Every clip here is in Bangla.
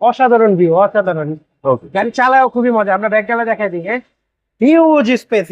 অসাধারণ ভিউ অসাধারণ। গাড়ি চালাও খুবই মজা। আমরা ব্যাক গেলে দেখাই দিই হ্যাঁ? হিউজ স্পেস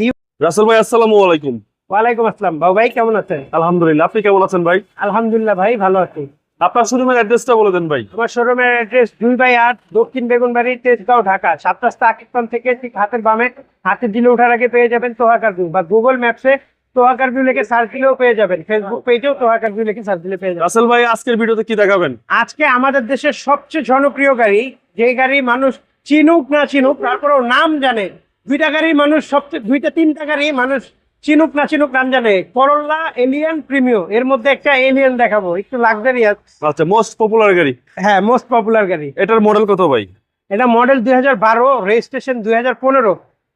রাসেল ভাই আসসালামু আলাইকুম। ওয়ালাইকুম আসসালাম। বাবু ভাই কেমন আছেন? আলহামদুলিল্লাহ আপনি কেমন আছেন ভাই? আলহামদুলিল্লাহ ভাই ভালো আছি। আপনার শোরুমের অ্যাড্রেসটা বলে দেন ভাই। আমার শোরুমের অ্যাড্রেস দুই বাই আট দক্ষিণ বেগুনবাড়ি তেজগাঁও ঢাকা। সাত রাস্তা আকিস্তান থেকে ঠিক হাতের বামে হাতের দিলে ওঠার আগে পেয়ে যাবেন তোহাকার বা গুগল ম্যাপসে তোহাকার ভিউ লিখে সার্চ দিলেও পেয়ে যাবেন। ফেসবুক পেজেও তোহাকার ভিউ লিখে সার্চ দিলে পেয়ে যাবেন। রাসেল ভাই আজকের ভিডিওতে কি দেখাবেন? আজকে আমাদের দেশের সবচেয়ে জনপ্রিয় গাড়ি যে গাড়ি মানুষ চিনুক না চিনুক তারপরেও নাম জানে। দুইটা গাড়ি মানুষ সবচেয়ে দুইটা তিনটা গাড়ি মানুষ চিনুক না চিনুক নাম জানে। করোলা এলিয়ান প্রিমিও এর মধ্যে একটা এলিয়ান দেখাবো একটু লাক্সারিয়াস আচ্ছা মোস্ট পপুলার গাড়ি। হ্যাঁ মোস্ট পপুলার গাড়ি। এটার মডেল কত ভাই? এটা মডেল দুই হাজার বারো রেজিস্ট্রেশন দুই হাজার পনেরো।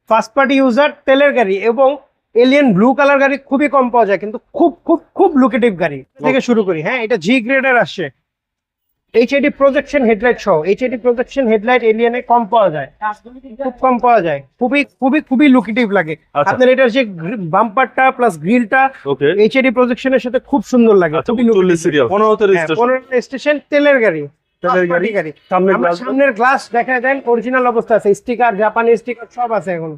ফার্স্ট পার্টি ইউজার তেলের গাড়ি এবং এলিয়ান ব্লু কালার গাড়ি খুবই কম পাওয়া যায় কিন্তু খুব খুব খুব লুকেটিভ গাড়ি। থেকে শুরু করি। হ্যাঁ এটা জি গ্রেডের আসছে। এইচআইডি প্রজেকশন হেডলাইট সহ। এইচআইডি প্রজেকশন হেডলাইট এলিয়ানে কম পাওয়া যায়। খুব কম পাওয়া যায়। খুবই খুবই খুবই লুকেটিভ লাগে। আচ্ছা। আপনার এটার যে বাম্পারটা প্লাস গ্রিলটা এইচআইডি প্রজেকশনের সাথে খুব সুন্দর লাগে। আচ্ছা খুবই চল্লিশ সিরিয়াল পনেরোতে রেজিস্ট্রেশন পনেরো স্টেশন তেলের গাড়ি। তেলের গাড়ি। গাড়ি সামনে সামনের গ্লাস দেখা দেন অরিজিনাল অবস্থা আছে। স্টিকার জাপানি স্টিকার সব আছে এখন।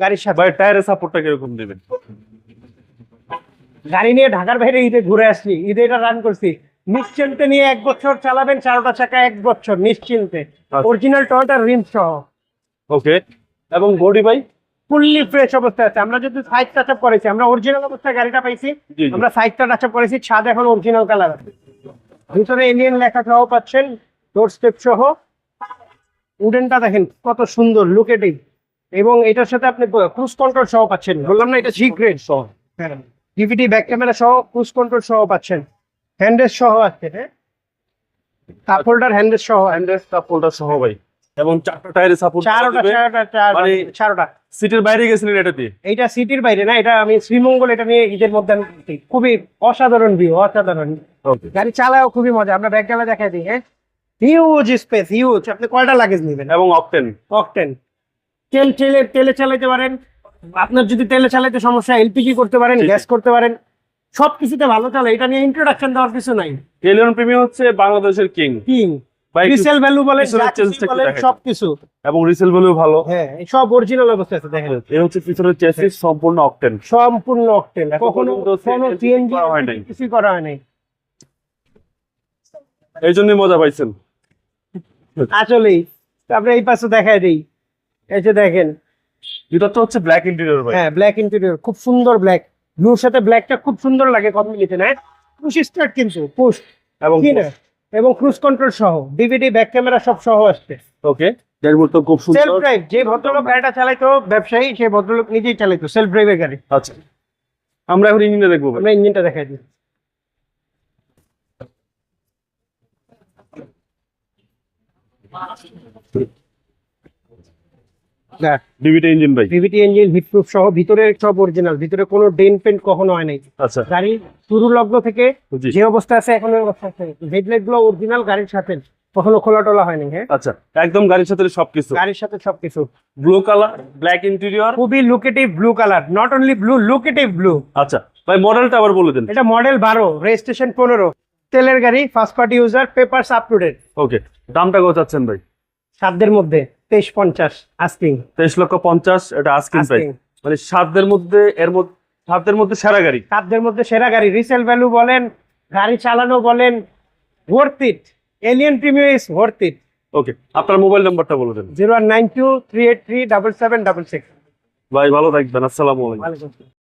গাড়ির সাথে। ভাই টায়ারের সাপোর্টটা কীরকম দেবেন? গাড়ি নিয়ে ঢাকার বাইরে ঈদে ঘুরে আসছি ঈদে এটা রান করছি। নিশ্চিন্তে নিয়ে এক বছর চালাবেন চারোটা চাকা এক বছর নিশ্চিন্তে। অরিজিনাল টয়টার রিম সহ। ওকে এবং বডি ভাই? ফুললি ফ্রেশ অবস্থায় আছে। আমরা যদি সাইড টাচ আপ করেছি আমরা অরিজিনাল অবস্থায় গাড়িটা পাইছি। আমরা সাইডটা টাচ আপ করেছি ছাদ এখন অরিজিনাল কালার আছে। ভিতরে এলিয়েন লেখা সহ পাচ্ছেন ডোর স্টেপ সহ উডেনটা দেখেন কত সুন্দর লুকেটিং এবং এটার সাথে আপনি ক্রুজ কন্ট্রোল সহ পাচ্ছেন। বললাম না এটা জি গ্রেড সহ ডিভিডি ব্যাক ক্যামেরা সহ ক্রুজ কন্ট্রোল সহ পাচ্ছেন। হ্যান্ডেস সহ আছে হ্যাঁ? কাপ হোল্ডার হ্যান্ডেস সহ হ্যান্ডেল সাপোর্টটা সহ ভাই। এবং চারটা টায়ারের সাপোর্ট চারোটা চারোটা চারোটা মানে- চারোটা। সিটের বাইরে গেছিলেন এটা দিয়ে এইটা সিটির বাইরে না এটা আমি শ্রীমঙ্গল এটা নিয়ে ঈদের মধ্যে খুবই অসাধারণ ভিউ অসাধারণ। গাড়ি চালাও খুবই মজা আমরা ব্যাক গেলে দেখাই দিই হ্যাঁ? হিউজ স্পেস হিউজ আপনি কয়টা লাগেজ নেবেন? এবং অকটেন অকটেন তেল তেলে তেলে চালাইতে পারেন। আপনার যদি তেলে চালাইতে সমস্যা এলপিজি করতে পারেন। গ্যাস করতে পারেন সব কিছুতে ভালো চলে। এটা নিয়ে ইন্ট্রোডাকশন দেওয়ার কিছু নাই। এলিয়ন প্রিমিয়াম হচ্ছে বাংলাদেশের কিং কিং রিসেল ভ্যালু দেখাই। সবকিছু। এবং রিসেল ভ্যালু ভালো। হ্যাঁ সব অরিজিনাল অবস্থায় আছে দেখেন। এই হচ্ছে পিছনের চেসিস সম্পূর্ণ অকটেন সম্পূর্ণ অকটেন কখনো কোনো সিএনজি করা হয় নাই। কিছু করা হয় নাই। এই জন্যই মজা পাইছেন। আসলেই তারপরে এই পাশে দেখাই দিই। এই যে দেখেন ভিতরটা হচ্ছে ব্ল্যাক ইন্টেরিয়র ভাই। হ্যাঁ ব্ল্যাক ইন্টেরিয়র খুব সুন্দর ব্ল্যাক ব্লুর সাথে ব্ল্যাকটা খুব সুন্দর লাগে কম্বিনেশন হ্যাঁ? পুশ স্টার্ট কিন্তু পুশ এবং কি না? এবং ক্রুজ কন্ট্রোল সহ ডিভিডি ব্যাক ক্যামেরা সব সহ আসছে। ওকে ড্যাশবোর্ড তো খুব সেলফ সুন্দর। ড্রাইভ যে ভদ্রলোক গাড়িটা চালাইতো ব্যবসায়ী সেই ভদ্রলোক নিজেই চালাইতো সেলফ ড্রাইভের গাড়ি। আচ্ছা। আমরা এখন ইঞ্জিনে দেখব আমরা ইঞ্জিনটা দেখাই দিই। হ্যাঁ ডিভিটি ইঞ্জিন ভাই। ভিভিটি ইঞ্জিন হিটপ্রুফ সহ ভিতরে সব অরিজিনাল ভিতরে কোনো ডেন পেন্ট কখনো হয় নাই। আচ্ছা। গাড়ি শুরু লগ্ন থেকে যে অবস্থা আছে এখন ওই হেডলাইটগুলো অরিজিনাল গাড়ির সাথে কখনো খোলা টোলা হয়নি হ্যাঁ? আচ্ছা একদম গাড়ির সাথে সবকিছু। গাড়ির সাথে সবকিছু। ব্লু কালার ব্ল্যাক ইন্টেরিয়র খুবই lucrative blue colour not only blue lucrative blue আচ্ছা ভাই মডেলটা আবার বলে দেন। এটা মডেল বারো রেজিস্ট্রেশন পনেরো। তেলের গাড়ি first party user papers up to date okay দামটা কত চাচ্ছেন ভাই? সাতদের মধ্যে। তেইশ পঞ্চাশ আস্কিং তেইশ লক্ষ পঞ্চাশ এটা আস্কিং প্রাইস মানে সাতদের মধ্যে এর মধ্যে সাতদের মধ্যে সেরা গাড়ি। সাতদের মধ্যে সেরা গাড়ি। রিসেল ভ্যালু বলেন গাড়ি চালানো বলেন worth it Allion premier is worth it okay আপনার মোবাইল নাম্বারটা বলে দেন। Zero nine two three eight three double seven double six ভাই ভালো থাকবেন। আসসালামু আলাইকুম।